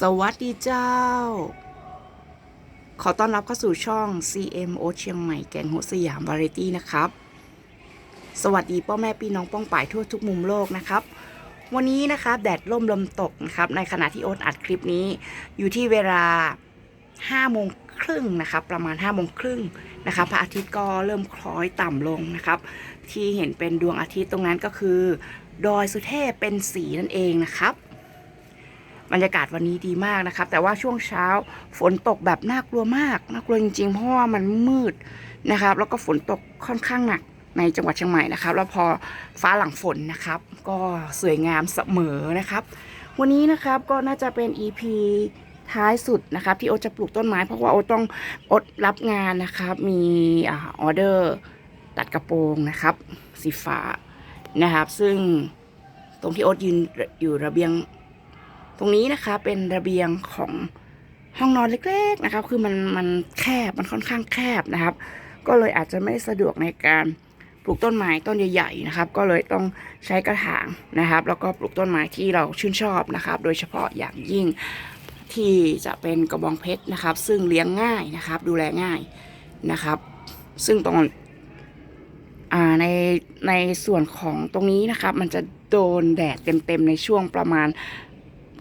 สวัสดีเจ้า ขอต้อนรับเข้าสู่ช่อง CMO เชียงใหม่แกงโหดสยามวาไรตี้นะครับ สวัสดีพ่อแม่พี่น้องป้องป่ายทั่วทุกมุมโลกนะครับ วันนี้นะครับแดดร่มลมตกนะครับ ในขณะที่โอ๊ตอัดคลิปนี้ อยู่ที่เวลา5โมงครึ่งนะครับ ประมาณ5โมงครึ่งนะครับพระอาทิตย์ก็เริ่มคล้อยต่ำลงนะครับ ที่เห็นเป็นดวงอาทิตย์ตรงนั้นก็คือ ดอยสุเทพเป็นสีนั่นเองนะครับ บรรยากาศวันนี้ดีมากนะครับ แต่ว่าช่วงเช้าฝนตกแบบน่ากลัวมากน่ากลัวจริงๆเพราะว่ามันมืดนะครับ แล้วก็ฝนตกค่อนข้างหนักในจังหวัดเชียงใหม่นะครับ แล้วพอฟ้าหลังฝนนะครับ ก็สวยงามเสมอนะครับ วันนี้นะครับก็น่าจะเป็น EP ท้ายสุดนะครับที่โอจะปลูกต้นไม้ เพราะว่าโอต้องอตรับงานนะครับ มีออเดอร์ตัดกระโปรงนะครับ สีฟ้านะครับ ซึ่งตรงที่โอตยืนอยู่ระเบียง ตรงนี้นะคะเป็นระเบียงของห้องนอนเล็ก ๆนะครับ คือมันมันแคบมันค่อนข้างแคบนะครับ ก็เลยอาจจะไม่สะดวกในการปลูกต้นไม้ต้นใหญ่ๆนะครับ ก็เลยต้องใช้กระถางนะครับ แล้วก็ปลูกต้นไม้ที่เราชื่นชอบนะครับ โดยเฉพาะอย่างยิ่งที่จะเป็นกระบองเพชรนะครับ ซึ่งเลี้ยงง่ายนะครับ ดูแลง่ายนะครับ ซึ่งตรงอ่าในในส่วนของตรงนี้นะครับ มันจะโดนแดดเต็มๆในช่วงประมาณ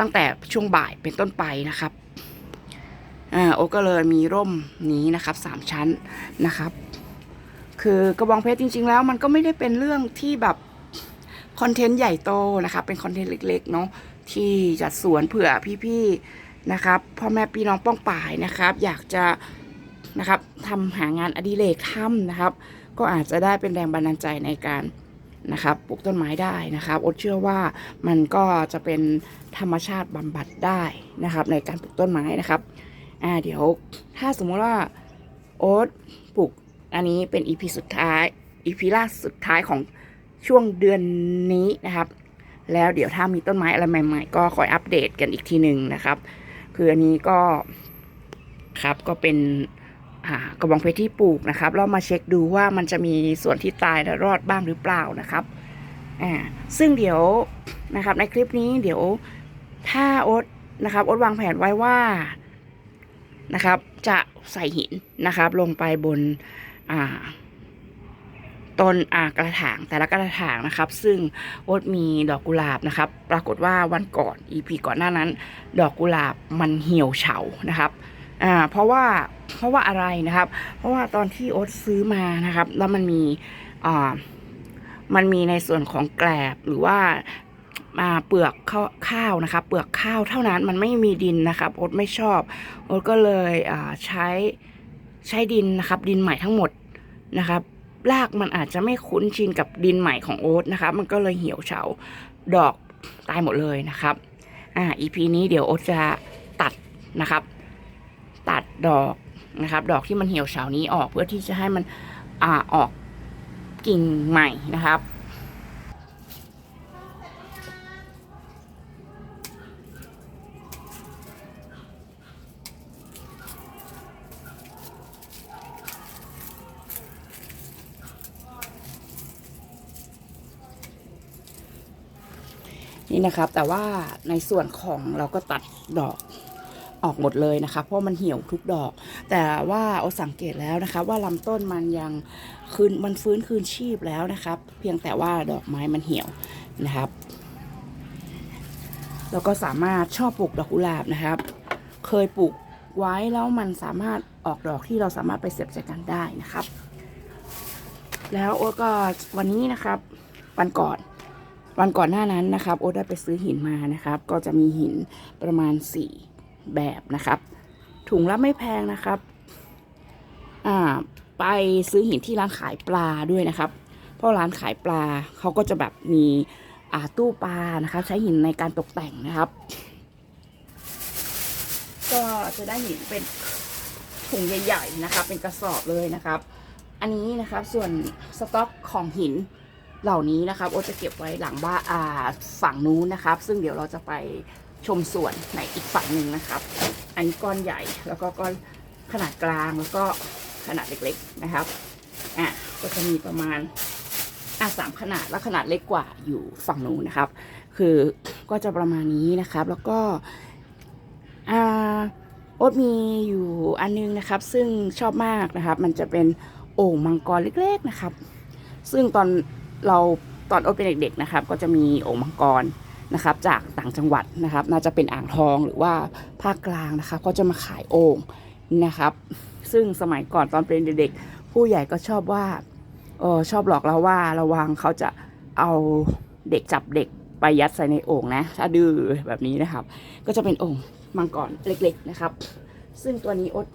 ตั้งแต่ช่วงบ่ายเป็นต้นไปนะครับอ่าโอก็เลยมีร่มนี้นะครับสามชั้นนะครับ คือกระบองเพชรจริง ๆ แล้ว มันก็ไม่ได้เป็นเรื่องที่แบบคอนเทนต์ใหญ่โตนะครับเป็นคอนเทนต์เล็กๆเนาะที่จัดสวนเผื่อพี่ๆนะครับพ่อแม่พี่น้องป้องป่ายนะครับ อยากจะนะครับทำหางานอดิเรกทำนะครับ ก็อาจจะได้เป็นแรงบันดาลใจในการ นะครับปลูกต้นไม้ได้นะครับโอตเชื่อว่ามันก็จะเป็นธรรมชาติบำบัดได้นะครับ ในการปลูกต้นไม้นะครับอ่าเดี๋ยวถ้าสมมติว่าโอ๊ตปลูกอันนี้เป็นอีพีสุดท้ายอีพีล่าสุดท้ายของช่วงเดือนนี้นะครับ แล้วเดี๋ยวถ้ามีต้นไม้อะไรใหม่ๆ ก็คอยอัปเดตกันอีกทีหนึ่งนะครับ คืออันนี้ก็ครับก็เป็น กระบองเพชรที่ปลูกนะครับเรามาเช็คดูว่ามันจะมีส่วนที่ตายและรอดบ้างหรือเปล่านะครับอ่าซึ่งเดี๋ยวนะครับในคลิปนี้เดี๋ยวถ้าโอ๊ตนะครับโอ๊ตวางแผนไว้ว่านะครับ จะใส่หินนะครับ ลงไปบนต้นกระถางแต่ละกระถางนะครับ ซึ่งโอ๊ตมีดอกกุหลาบนะครับ ปรากฏว่าวันก่อน EP ก่อนหน้านั้น ดอกกุหลาบมันเหี่ยวเฉานะครับเพราะว่า เพราะว่าอะไรนะครับ เพราะว่าตอนที่โอ๊ตซื้อมานะครับ แล้วมันมีอ่ามันมีในส่วนของแกลบหรือว่ามาเปลือกข้าวข้าวนะครับเปลือกข้าวเท่านั้นมันไม่มีดินนะครับโอ๊ตไม่ชอบโอ๊ตก็เลยอ่าใช้ใช้ดินนะครับ ดินใหม่ทั้งหมดนะครับรากมันอาจจะไม่คุ้นชินกับดินใหม่ของโอ๊ตนะครับมันก็เลยเหี่ยวเฉาดอกตายหมดเลยนะครับอ่า EP นี้เดี๋ยวโอ๊ตจะตัดนะครับ ตัดดอก นะครับ ดอกที่มันเหี่ยวเฉานี้ออกเพื่อที่จะให้มันอ่าออกกิ่งใหม่นะครับ นี่นะครับแต่ว่าในส่วนของเราก็ตัดดอก ออกหมดเลยนะคะ เพราะมันเหี่ยวทุกดอก แต่ว่าโอสังเกตแล้วนะคะ ว่าลำต้นมันยังคืนมันฟื้นคืนชีพแล้วนะครับ เพียงแต่ว่าดอกไม้มันเหี่ยวนะครับ แล้วก็สามารถชอบปลูกดอกกุหลาบนะครับ เคยปลูกไว้แล้วมันสามารถออกดอกที่เราสามารถไปเสียบจกกันได้นะครับ แล้วโอ๊ตก็วันนี้นะครับ วันก่อนวันก่อนหน้านั้นนะครับ โอ๊ตได้ไปซื้อหินมานะครับ ก็จะมีหินประมาณสี่ แบบนะครับ ถุงละไม่แพงนะครับ อ่า ไปซื้อหินที่ร้านขายปลาด้วยนะครับ เพราะร้านขายปลาเขาก็จะแบบมีอ่าตู้ปลานะครับ ใช้หินในการตกแต่งนะครับ ก็จะได้หินเป็นถุงใหญ่ๆนะครับ เป็นกระสอบเลยนะครับ อันนี้นะครับส่วนสต็อกของหินเหล่านี้นะครับโอจะเก็บไว้หลังบ้านฝั่งนู้นนะครับ ซึ่งเดี๋ยวเราจะไป ชมสวนในอีกฝั่งหนึ่งนะครับ อันนี้ก้อนใหญ่แล้วก็ก้อนขนาดกลางแล้วก็ขนาดเล็กๆนะครับอะก็จะมีประมาณอะสามขนาดแล้วขนาดเล็กกว่าอยู่ฝั่งนู้นนะครับ คือก็จะประมาณนี้นะครับ แล้วก็อะโอ๊ตมีอยู่อันนึงนะครับ ซึ่งชอบมากนะครับ มันจะเป็นโอ่งมังกรเล็กๆนะครับ ซึ่งตอนเราตอนโอ๊ตเป็นเด็กๆนะครับ ก็จะมีโอ่งมังกร นะครับจากต่างจังหวัดนะครับ น่าจะเป็นอ่างทองหรือว่าภาคกลางนะครับก็จะมาขายโอ่งนะครับ ซึ่งสมัยก่อนตอนเป็นเด็กๆ ผู้ใหญ่ก็ชอบว่าเออชอบหลอกเราว่าระวังเขาจะเอาเด็กจับเด็กไปยัดใส่ในโอ่งนะ ถ้าดื้อแบบนี้นะครับ ก็จะเป็นโอ่งมังกรเล็ก ๆนะครับ ซึ่งตัวนี้อ๊ต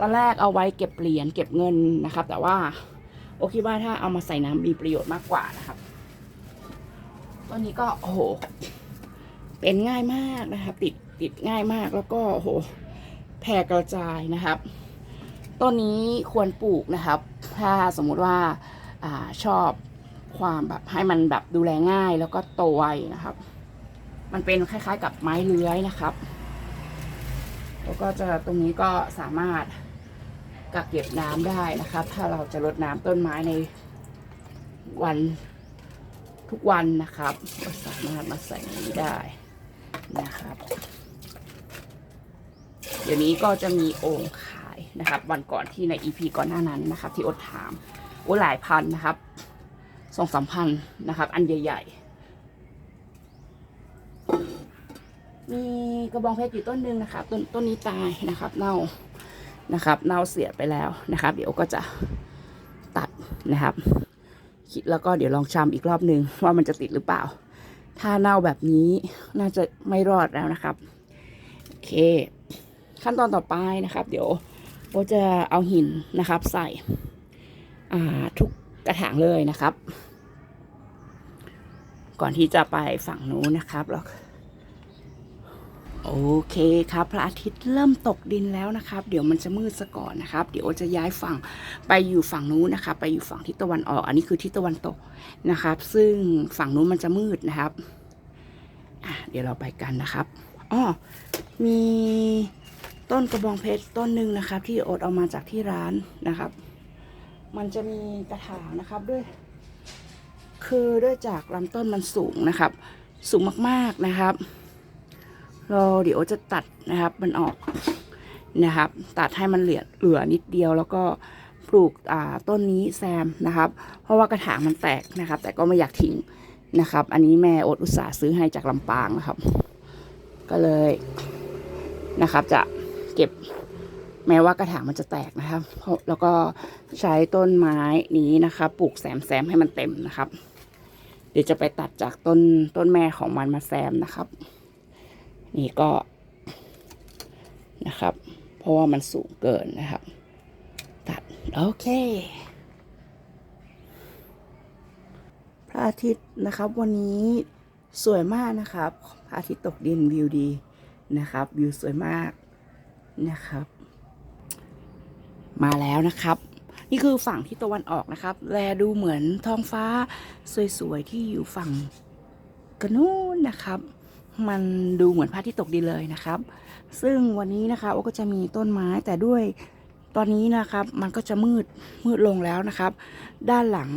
ตอนแรกเอาไว้เก็บเหรียญเก็บเงินนะครับ แต่ว่าโอคิดว่าถ้าเอามาใส่น้ำมีประโยชน์มากกว่านะครับ ตัวนี้ก็โอ้โห เป็นง่ายมากนะครับติดติดง่ายมากแล้วก็โอ้โหแผ่กระจายนะครับ ต้นนี้ควรปลูกนะครับ ถ้าสมมุติว่าอาชอบความแบบให้มันแบบดูแลง่ายแล้วก็โตไวนะครับ มันเป็นคล้ายๆกับไม้เลื้อยนะครับ แล้วก็จะตรงนี้ก็สามารถกักเก็บน้ำได้นะครับ ถ้าเราจะรดน้ำต้นไม้ในวัน ทุกวันนะครับก็สามารถมาใส่นนี้ได้นะครับ เดี๋ยวนี้ก็จะมีโอ่งขายนะครับ วันก่อนที่ในอีพีก่อนหน้านั้นนะครับ ที่อดถามโอ้หลายพันนะครับสองสามพันนะครับ อันใหญ่ ๆ มีกระบองเพชรอยู่ต้นหนึ่งนะครับ ต้นต้นนี้ตายนะครับ เน่านะครับ เน่าเสียไปแล้วนะครับ เดี๋ยวก็จะตัดนะครับ คิดแล้วก็เดี๋ยวลองชำอีกรอบหนึ่งว่ามันจะติดหรือเปล่า ถ้าเน่าแบบนี้น่าจะไม่รอดแล้วนะครับ โอเค ขั้นตอนต่อไปนะครับ เดี๋ยวโบจะเอาหินนะครับ ใส่ทุกกระถางเลยนะครับ ก่อนที่จะไปฝั่งนู้นนะครับแล้ว โอเคครับพระอาทิตย์เริ่มตกดินแล้วนะครับ เดี๋ยวมันจะมืดซะก่อนนะครับ เดี๋ยวจะย้ายฝั่งไปอยู่ฝั่งนู้นนะครับไปอยู่ฝั่งทิศตะวันออก อันนี้คือทิศตะวันตกนะครับ ซึ่งฝั่งนู้นมันจะมืดนะครับอะเดี๋ยวเราไปกันนะครับอ้อมีต้นกระบองเพชรต้นหนึ่งนะครับ ที่อดเอามาจากที่ร้านนะครับ มันจะมีกระถางนะครับด้วย คือด้วยจากลำต้นมันสูงนะครับ สูงมากๆนะครับ เราเดี๋ยวจะตัดนะครับมันออกนะครับ ตัดให้มันเหลือเหลือนิดเดียวแล้วก็ปลูกต้นนี้แซมนะครับ เพราะว่ากระถางมันแตกนะครับ แต่ก็ไม่อยากทิ้งนะครับ อันนี้แม่อดอุตส่าห์ซื้อให้จากลำปางนะครับ ก็เลยนะครับ จะเก็บแม้ว่ากระถางมันจะแตกนะครับ แล้วก็ใช้ต้นไม้นี้นะครับ ปลูกแซมแซมให้มันเต็มนะครับ เดี๋ยวจะไปตัดจากต้นต้นแม่ของมันมาแซมนะครับ นี่ก็นะครับ เพราะว่ามันสูงเกินนะครับ ตัด โอเค พระอาทิตย์นะครับ วันนี้สวยมากนะครับ พระอาทิตย์ตกดินวิวดีนะครับ วิวสวยมากนะครับ มาแล้วนะครับ นี่คือฝั่งที่ตะวันออกนะครับ แลดูเหมือนท้องฟ้าสวยๆที่อยู่ฝั่งกระนู้นนะครับ มันดูเหมือนพระอาที่ตกดินเลยนะครับ ซึ่งวันนี้นะคะโอก็จะมีต้นไม้แต่ด้วยตอนนี้นะครับมันก็จะมืดมืดลงแล้วนะครับ ด้านหลัง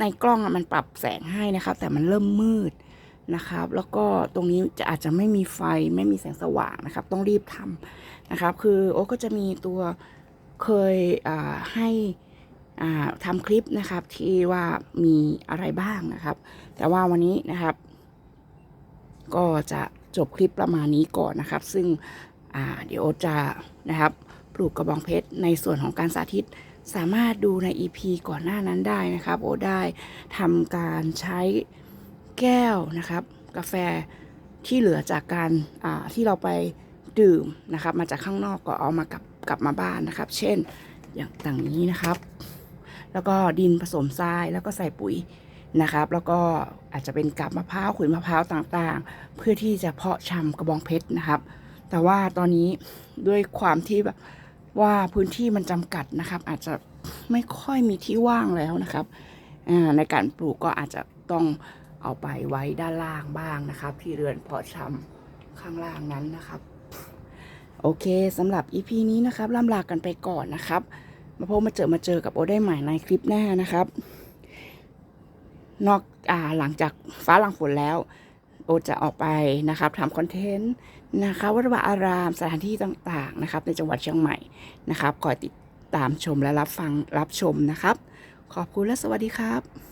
ในกล้องมันปรับแสงให้นะครับ แต่มันเริ่มมืดนะครับ แล้วก็ตรงนี้จะอาจจะไม่มีไฟไม่มีแสงสว่างนะครับ ต้องรีบทำนะครับ คือโอก็จะมีตัวเคยให้อ่าทำคลิปนะครับที่ว่ามีอะไรบ้างนะครับ แต่ว่าวันนี้นะครับ ก็จะจบคลิปประมาณนี้ก่อนนะครับ ซึ่งเดี๋ยวจะนะครับปลูกกระบองเพชรในส่วนของการสาธิตสามารถดูใน EP ก่อนหน้านั้นได้นะครับ โอได้ทำการใช้แก้วนะครับ กาแฟที่เหลือจากการที่เราไปดื่มนะครับ มาจากข้างนอกก็เอามากลับกลับมาบ้านนะครับ เช่นอย่างต่างนี้นะครับ แล้วก็ดินผสมทรายแล้วก็ใส่ปุ๋ย นะครับ แล้วก็อาจจะเป็นกับมะพร้าวขุยมะพร้าวต่างๆ เพื่อที่จะเพาะชำกระบองเพชรนะครับ แต่ว่าตอนนี้ด้วยความที่แบบว่าพื้นที่มันจำกัดนะครับ อาจจะไม่ค่อยมีที่ว่างแล้วนะครับในการปลูกก็อาจจะต้องเอาไปไว้ด้านล่างบ้างนะครับ ที่เรือนเพาะชำข้างล่างนั้นนะครับ โอเคสำหรับ EP นี้นะครับล่ำลากันไปก่อนนะครับ มาพบมาเจอมาเจอกับโอได้ใหม่ในคลิปหน้านะครับ นอกอ่าหลังจากฟ้าหลังฝนแล้ว โอจะออกไปนะครับทำคอนเทนต์นะคะวัดวาอารามสถานที่ต่างๆนะครับในจังหวัดเชียงใหม่นะครับคอยติดตามชมและรับฟังรับชมนะครับ ขอบคุณและสวัสดีครับ